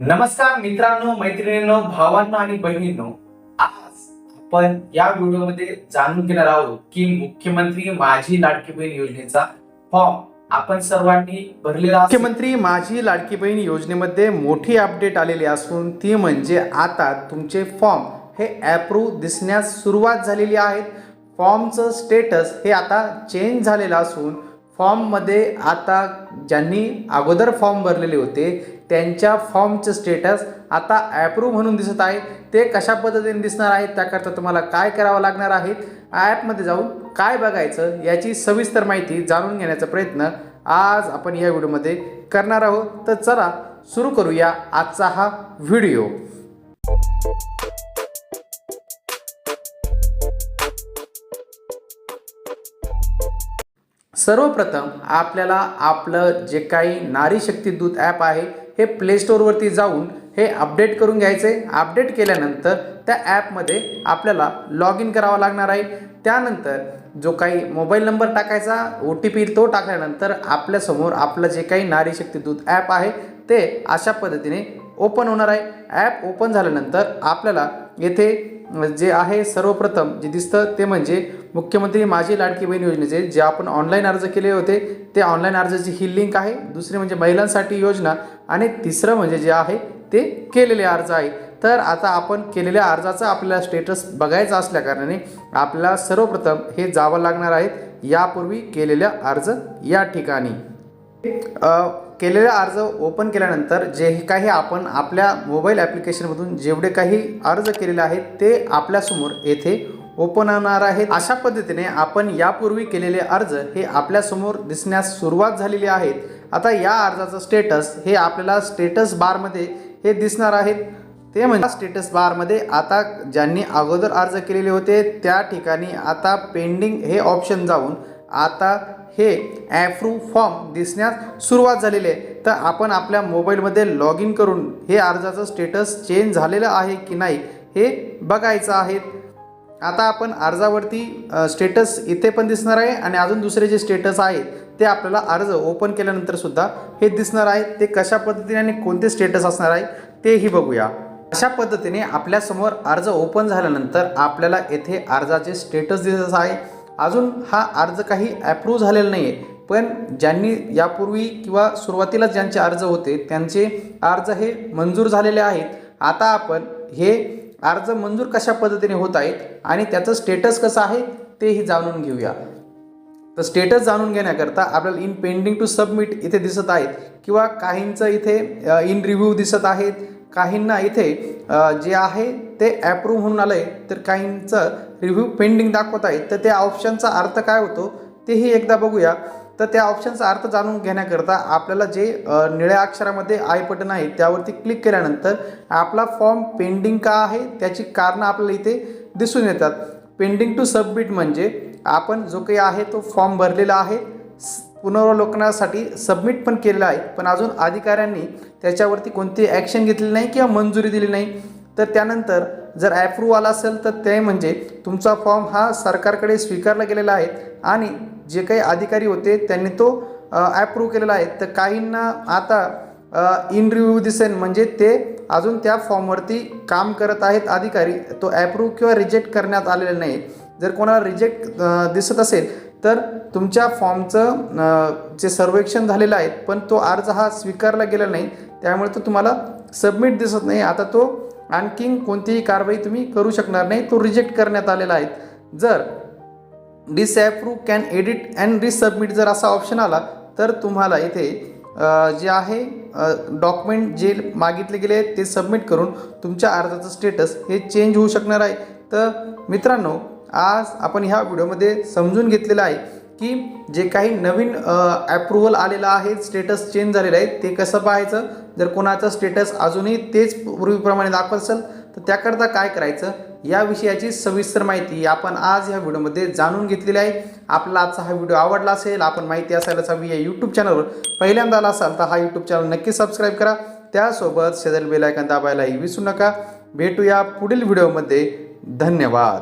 नमस्कार मित्रांनो मैत्रिणींनो भावांनो आणि बहिणींनो. आज आपण या व्हिडिओमध्ये जाणून घेणार आहोत की मुख्यमंत्री माझी लाडकी बहीण योजनेचा फॉर्म आपण सर्वांनी भरलेला मुख्यमंत्री माझी लाडकी बहीण योजनेमध्ये मोठी अपडेट आलेली असून ती म्हणजे आता तुमचे फॉर्म हे ॲप्रूव्ह दिसण्यास सुरुवात झालेली आहे फॉर्मचं स्टेटस हे आता चेंज झालेलं असून फॉर्ममध्ये आता ज्यांनी अगोदर फॉर्म भरलेले होते त्यांच्या फॉर्मचं स्टेटस आता ॲप्रूव्ह म्हणून दिसत आहे. ते कशा पद्धतीने दिसणार आहे त्याकरता तुम्हाला काय करावं लागणार आहे ॲपमध्ये जाऊन काय बघायचं याची सविस्तर माहिती जाणून घेण्याचा प्रयत्न आज आपण या व्हिडिओमध्ये करणार आहोत. तर चला सुरू करूया आजचा हा व्हिडिओ. सर्वप्रथम आपल्याला आपलं जे काही नारी शक्ती दूत ॲप आहे हे प्ले स्टोअरवरती जाऊन हे अपडेट करून घ्यायचे. अपडेट केल्यानंतर त्या ॲपमध्ये आपल्याला लॉग इन करावं लागणार आहे. त्यानंतर जो काही मोबाईल नंबर टाकायचा ओ टी पी तो टाकल्यानंतर आपल्यासमोर आपलं जे काही नारी शक्ती दूत ॲप आहे ते अशा पद्धतीने ओपन होणार आहे. ॲप ओपन झाल्यानंतर आपल्याला येथे जे आहे सर्वप्रथम जे दिसतं ते म्हणजे मुख्यमंत्री माझी लाडकी बहीण योजनेचे जे आपण ऑनलाईन अर्ज केले होते ते ऑनलाईन अर्जाची ही लिंक आहे. दुसरी म्हणजे महिलांसाठी योजना आणि तिसरं म्हणजे जे आहे ते केलेले अर्ज आहे. तर आता आपण केलेल्या अर्जाचा आपल्याला स्टेटस बघायचा असल्याकारणाने आपल्याला सर्वप्रथम हे जावं लागणार आहेत यापूर्वी केलेल्या अर्ज या ठिकाणी. केलेला अर्ज ओपन केल्यानंतर जे काही आपण आपल्या मोबाईल ॲप्लिकेशनमधून जेवढे काही अर्ज केलेले आहेत ते आपल्यासमोर येथे ओपन होणार आहेत. अशा पद्धतीने आपण यापूर्वी केलेले अर्ज हे आपल्यासमोर दिसण्यास सुरुवात झालेली आहेत. आता या अर्जाचं स्टेटस हे आपल्याला स्टेटस बारमध्ये हे दिसणार आहेत. ते म्हणजे स्टेटस बारमध्ये आता ज्यांनी अगोदर अर्ज केलेले होते त्या ठिकाणी आता पेंडिंग हे ऑप्शन जाऊन आता हे ॲफ्रू फॉर्म दिसण्यास सुरुवात झालेली आहे. तर आपण आपल्या मोबाईलमध्ये लॉग इन करून हे अर्जाचं स्टेटस चेंज झालेलं आहे की नाही हे बघायचं आहे. आता आपण अर्जावरती स्टेटस इथे पण दिसणार आहे आणि अजून दुसरे जे स्टेटस आहे ते आपल्याला अर्ज ओपन केल्यानंतर सुद्धा हे दिसणार आहे. ते कशा पद्धतीने आणि कोणते स्टेटस असणार आहे तेही बघूया. अशा पद्धतीने आपल्यासमोर अर्ज ओपन झाल्यानंतर आपल्याला येथे अर्जाचे स्टेटस दिसत आहे. अजून हा अर्ज काही ॲप्रूव्ह झालेला नाही आहे पण ज्यांनी यापूर्वी किंवा सुरुवातीला ज्यांचे अर्ज होते त्यांचे अर्ज हे मंजूर झालेले आहेत. आता आपण हे अर्ज मंजूर कशा पद्धतीने होत आहेत आणि त्याचं स्टेटस कसं आहे तेही जाणून घेऊया. तर स्टेटस जाणून घेण्याकरता आपल्याला इन पेंडिंग टू सबमिट इथे दिसत आहेत किंवा काहींचं इथे इन रिव्ह्यू दिसत आहेत. काहींना इथे जे आहे ते ॲप्रूव्ह म्हणून आलं आहे तर काहींचं रिव्ह्यू पेंडिंग दाखवत आहे तर त्या ऑप्शनचा अर्थ काय होतो तेही एकदा बघूया. तर त्या ऑप्शनचा अर्थ जाणून घेण्याकरता आपल्याला जे निळ्या अक्षरामध्ये आय बटन आहे त्यावरती क्लिक केल्यानंतर आपला फॉर्म पेंडिंग का आहे त्याची कारणं आपल्याला इथे दिसून येतात. पेंडिंग टू सबमिट म्हणजे आपण जो काही आहे तो फॉर्म भरलेला आहे पुनरावलोकनासाठी सबमिट पण केलेलं आहे. पण अजून अधिकाऱ्यांनी त्याच्यावरती कोणती ॲक्शन घेतली नाही किंवा मंजुरी दिली नाही. तर त्यानंतर जर ॲप्रूव्ह आला असेल तर ते म्हणजे तुमचा फॉर्म हा सरकारकडे स्वीकारला गेलेला आहे आणि जे काही अधिकारी होते त्यांनी तो ॲप्रूव्ह केलेला आहे. तर काहींना आता इन रिव्ह्यू दिसेल म्हणजे ते अजून त्या फॉर्मवरती काम करत आहेत अधिकारी. तो ॲप्रूव्ह किंवा रिजेक्ट करण्यात आलेला नाही. जर कोणाला रिजेक्ट दिसत असेल तर तुमच्या फॉर्मचं जे सर्वेक्षण झालेलं आहे पण तो अर्ज हा स्वीकारला गेला नाही त्यामुळे तो तुम्हाला सबमिट दिसत नाही. आता तो आणखीन कोणतीही कारवाई तुम्ही करू शकणार नाही तो रिजेक्ट करण्यात आलेला आहे. जर disapprove can edit and resubmit जर असा ऑप्शन आला तर तुम्हाला इथे जे आहे डॉक्युमेंट जे मागितले गेले आहेत ते सबमिट करून तुमच्या अर्जाचं स्टेटस हे चेंज होऊ शकणार आहे. तर मित्रांनो आज आपण ह्या व्हिडिओमध्ये समजून घेतलेलं आहे. की जे काही नवीन ॲप्रुव्हल आलेलं आहे स्टेटस चेंज झालेलं आहे ते कसं पाहायचं? जर कोणाचं स्टेटस अजूनही तेच पूर्वीप्रमाणे दाखवत असेल तर त्याकरता काय करायचं? या विषयाची सविस्तर माहिती आपण आज ह्या व्हिडिओमध्ये जाणून घेतलेली आहे. आपला आजचा हा व्हिडिओ आवडला असेल आपण माहिती असायलाच हवी या यूट्यूब चॅनलवर पहिल्यांदा आला असाल तर हा यूट्यूब चॅनल नक्की सबस्क्राईब करा. त्यासोबत शेजारी बेलायकन दाबायलाही विसरू नका. भेटूया पुढील व्हिडिओमध्ये. धन्यवाद.